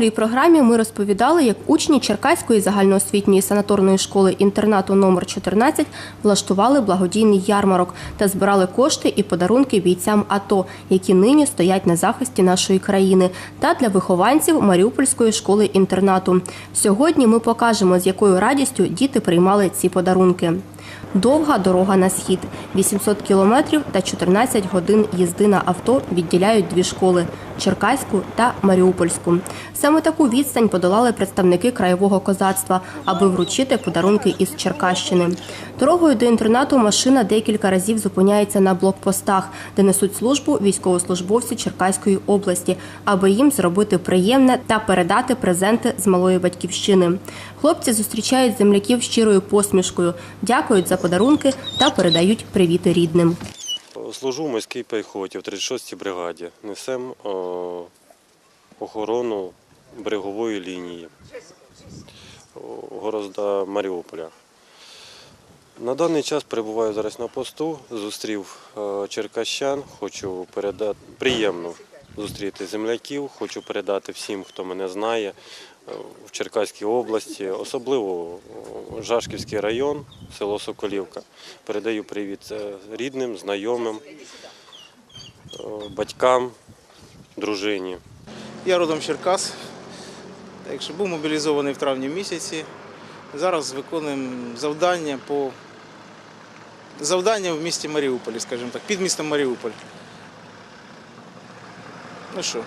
минулій програмі ми розповідали, як учні Черкаської загальноосвітньої санаторної школи інтернату номер 14 влаштували благодійний ярмарок та збирали кошти і подарунки бійцям АТО, які нині стоять на захисті нашої країни, та для вихованців Маріупольської школи інтернату. Сьогодні ми покажемо, з якою радістю діти приймали ці подарунки. Довга дорога на схід. 800 кілометрів та 14 годин їзди на авто відділяють дві школи Черкаську та Маріупольську. Саме таку відстань подолали представники краєвого козацтва, аби вручити подарунки із Черкащини. Дорогою до інтернату машина декілька разів зупиняється на блокпостах, де несуть службу військовослужбовці Черкаської області, аби їм зробити приємне та передати презенти з малої батьківщини. Хлопці зустрічають земляків щирою посмішкою, дякують за подарунки та передають привіти рідним. Служу в морській пехоті в 36-й бригаді. Несемо охорону берегової лінії о, горозда Маріуполя. На даний час перебуваю зараз на посту, зустрів е, черкащан, хочу передати приємно зустріти земляків, хочу передати всім, хто мене знає в Черкаській області, особливо Жашківський район, село Соколівка. Передаю привіт е, рідним, знайомим, е, батькам, дружині. Я родом Черкас, так що був мобілізований в травні місяці. Зараз виконуємо завдання по завдання в місті Маріуполі, скажімо так, під містом Маріуполь. Ну що,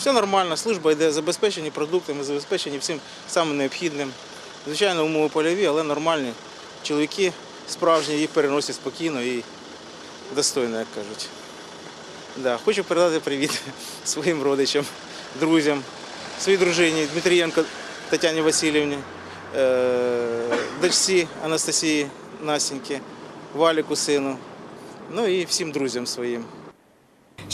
все нормально, служба йде забезпечені продуктами, забезпечені всім самим необхідним. Звичайно, умови польові, але нормальні. Чоловіки справжні їх переносять спокійно і достойно, як кажуть. Да, хочу передати привіт своїм родичам, друзям, своїй дружині Дмитрієнко Тетяні Васильівні, е, дочці Анастасії Настеньки, Валіку сину, ну і всім друзям своїм.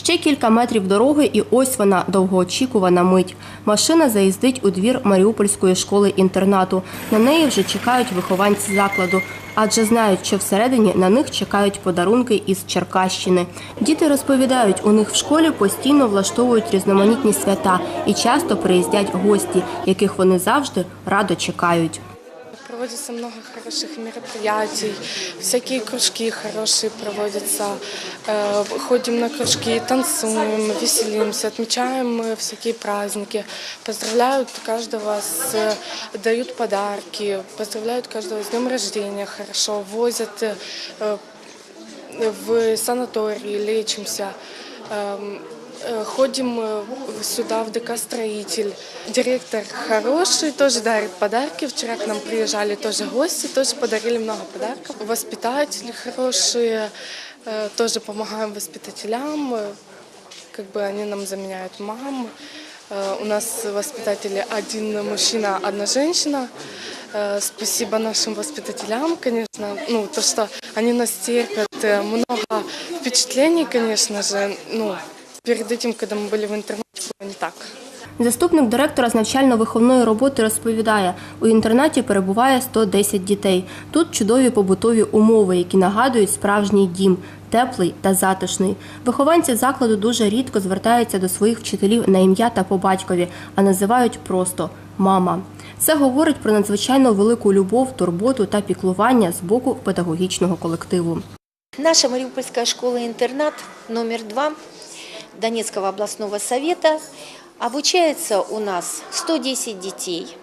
Ще кілька метрів дороги, і ось вона довгоочікувана мить. Машина заїздить у двір Маріупольської школи-інтернату. На неї вже чекають вихованці закладу, адже знають, що всередині на них чекають подарунки із Черкащини. Діти розповідають, у них в школі постійно влаштовують різноманітні свята і часто приїздять гості, яких вони завжди радо чекають Проводится много хороших мероприятий, всякие кружки хорошие проводятся. Э, Ходим на кружки, танцуем, веселимся, отмечаем э, всякие праздники. Поздравляют каждого, с, дают подарки, поздравляют каждого с днем рождения хорошо, возят э, в санатории, лечимся. Эм, э, Ходим э, сюда, в ДК «Строитель». Директор хороший, тоже дарит подарки. Вчера к нам приезжали тоже гости, тоже подарили много подарков. Воспитатели хорошие, э, тоже помогаем воспитателям. э, Как бы они нам заменяют мам. Э, У нас воспитатели один мужчина, одна женщина. Э, Спасибо нашим воспитателям, конечно. Ну, то, что они нас терпят. Э, Много впечатлений, конечно же. Ну, перед этим, когда мы были в интернете, было не так. Заступник директора з навчально-виховної роботи розповідає, у інтернаті перебуває 110 дітей. Тут чудові побутові умови, які нагадують справжній дім, теплий та затишний. Вихованці закладу дуже рідко звертаються до своїх вчителів на ім'я та по батькові, а називають просто мама. Це говорить про надзвичайно велику любов, турботу та піклування з боку педагогічного колективу. Наша Мариупольская школа-интернат номер два Донецкого областного совета обучается у нас 110 детей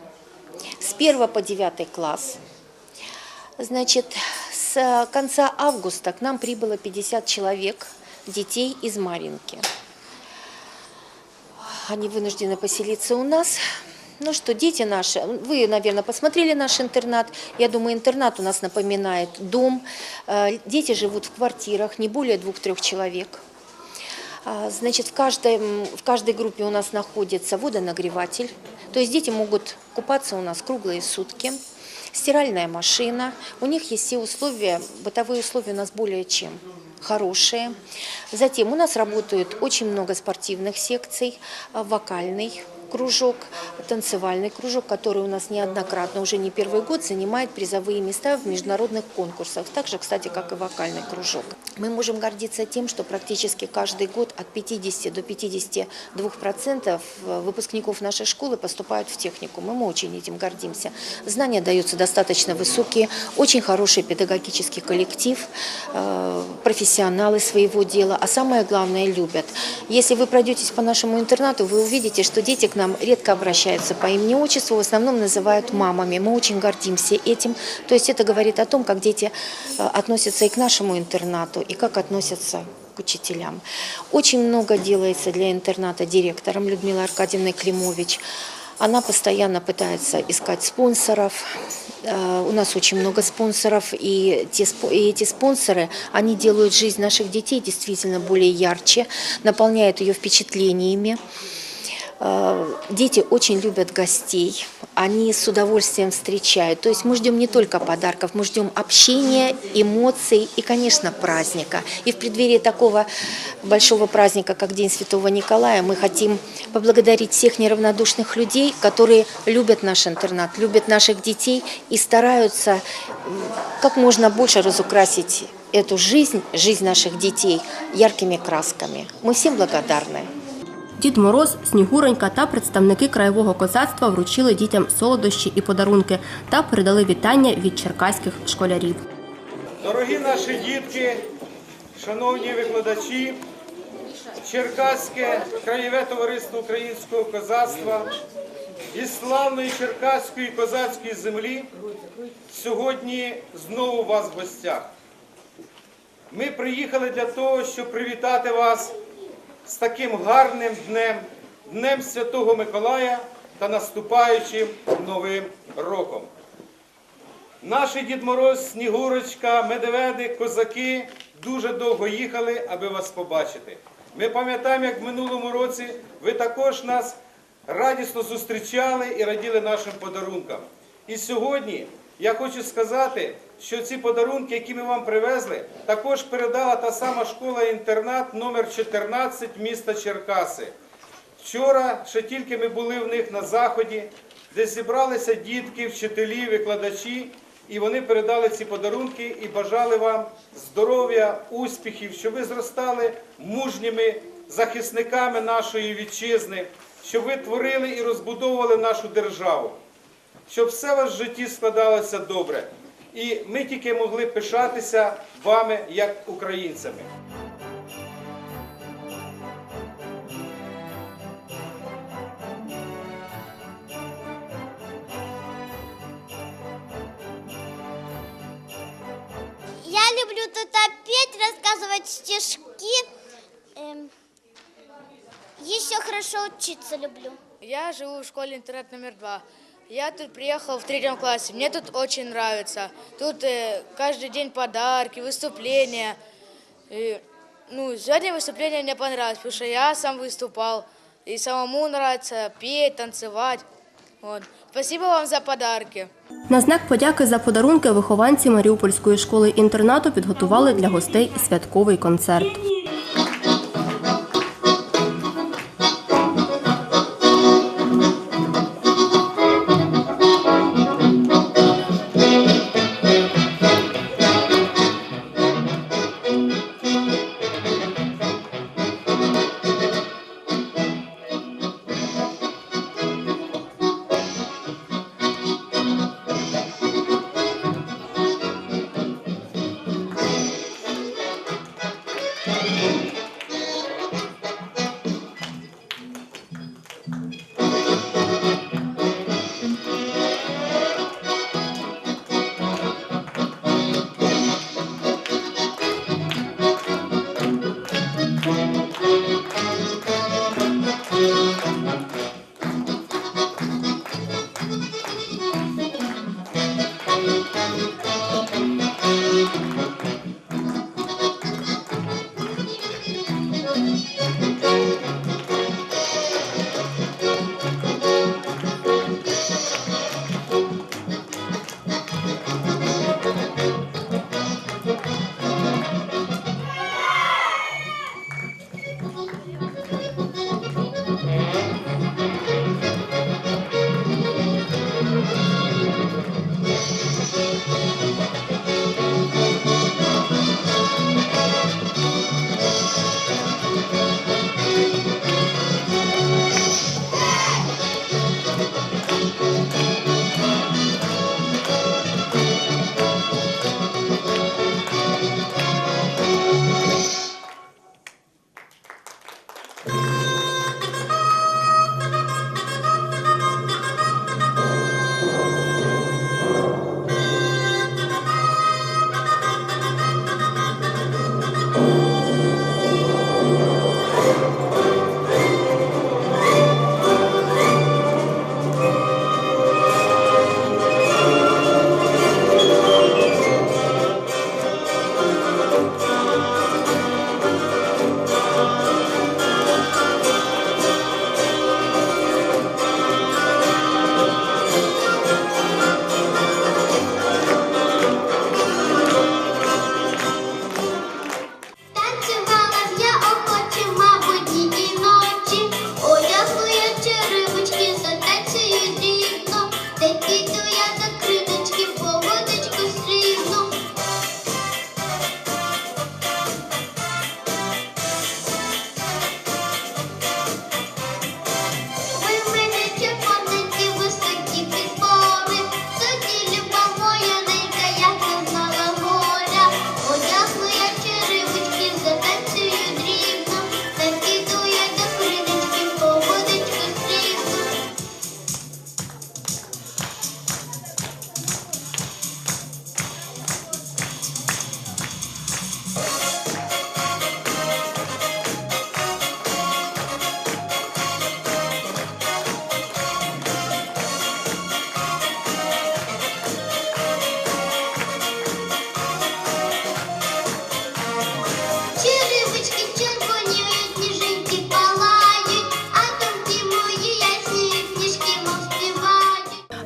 с 1 по 9 класс. Значит, с конца августа к нам прибыло 50 человек, детей из Маринки. Они вынуждены поселиться у нас. Ну что, дети наши, вы, наверное, посмотрели наш интернат. Я думаю, интернат у нас напоминает дом. Э, Дети живут в квартирах, не более двух-трех человек. А, Значит, в, каждой, в каждой группе у нас находится водонагреватель. То есть дети могут купаться у нас круглые сутки. Стиральная машина. У них есть все условия, бытовые условия у нас более чем хорошие. Затем у нас работают очень много спортивных секций, а, вокальный кружок, танцевальный кружок, который у нас неоднократно, уже не первый год, занимает призовые места в международных конкурсах. Так же, кстати, как и вокальный кружок. Мы можем гордиться тем, что практически каждый год от 50 до 52 процентов выпускников нашей школы поступают в техникум. И мы очень этим гордимся. Знания даются достаточно высокие, очень хороший педагогический коллектив, э, профессионалы своего дела, а самое главное – любят. Если вы пройдетесь по нашему интернату, вы увидите, что дети к нам редко обращаются по имени-отчеству, в основном называют мамами. Мы очень гордимся этим. То есть это говорит о том, как дети э, относятся и к нашему интернату, и как относятся к учителям. Очень много делается для интерната директором Людмилой Аркадьевной Климович. Она постоянно пытается искать спонсоров. Э, У нас очень много спонсоров, и, те, и эти спонсоры, они делают жизнь наших детей действительно более ярче, наполняют ее впечатлениями. Э, Дети очень любят гостей, они с удовольствием встречают. То есть мы ждем не только подарков, мы ждем общения, эмоций и, конечно, праздника. И в преддверии такого большого праздника, как День Святого Николая, мы хотим поблагодарить всех неравнодушных людей, которые любят наш интернат, любят наших детей и стараются как можно больше разукрасить эту жизнь, жизнь наших детей яркими красками. Мы всем благодарны. Дід Мороз, Снігуронька та представники краєвого козацтва вручили дітям солодощі і подарунки та передали вітання від черкаських школярів. Дорогі наші дітки, шановні викладачі, Черкаське краєве товариство українського козацтва із славної черкаської козацької землі сьогодні знову у вас в гостях. Ми приїхали для того, щоб привітати вас з таким гарним днем, Днем Святого Миколая та наступаючим Новим роком. Наші Дід Мороз, Снігурочка, медведи, козаки дуже довго їхали, аби вас побачити. Ми пам'ятаємо, як в минулому році ви також нас радісно зустрічали і раділи нашим подарункам. І сьогодні я хочу сказати, що ці подарунки, які ми вам привезли, також передала та сама школа-інтернат номер 14 міста Черкаси. Вчора ще тільки ми були в них на заході, де зібралися дітки, вчителі, викладачі, і вони передали ці подарунки і бажали вам здоров'я, успіхів, щоб ви зростали мужніми захисниками нашої вітчизни, щоб ви творили і розбудовували нашу державу, щоб все вас в житті складалося добре. І ми тільки могли пишатися вами як українцями. Я люблю тут петь, рассказывать стишки. Еще хорошо учиться люблю. Я живу в школе интернет номер два. Я тут приехал в третьем классе. Мне тут очень нравится. Тут э, каждый день подарки, выступления. И, ну, сегодня выступление мне понравилось, потому что я сам выступал. И самому нравится петь, танцевать. Вот. Спасибо вам за подарки. На знак подяки за подарунки вихованці Маріупольської школи-інтернату підготували для гостей святковий концерт.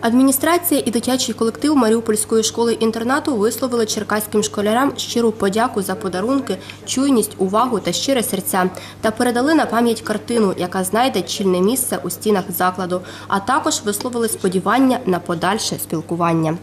Адміністрація і дитячий колектив Маріупольської школи-інтернату висловили черкаським школярам щиру подяку за подарунки, чуйність, увагу та щире серця та передали на пам'ять картину, яка знайде чільне місце у стінах закладу, а також висловили сподівання на подальше спілкування.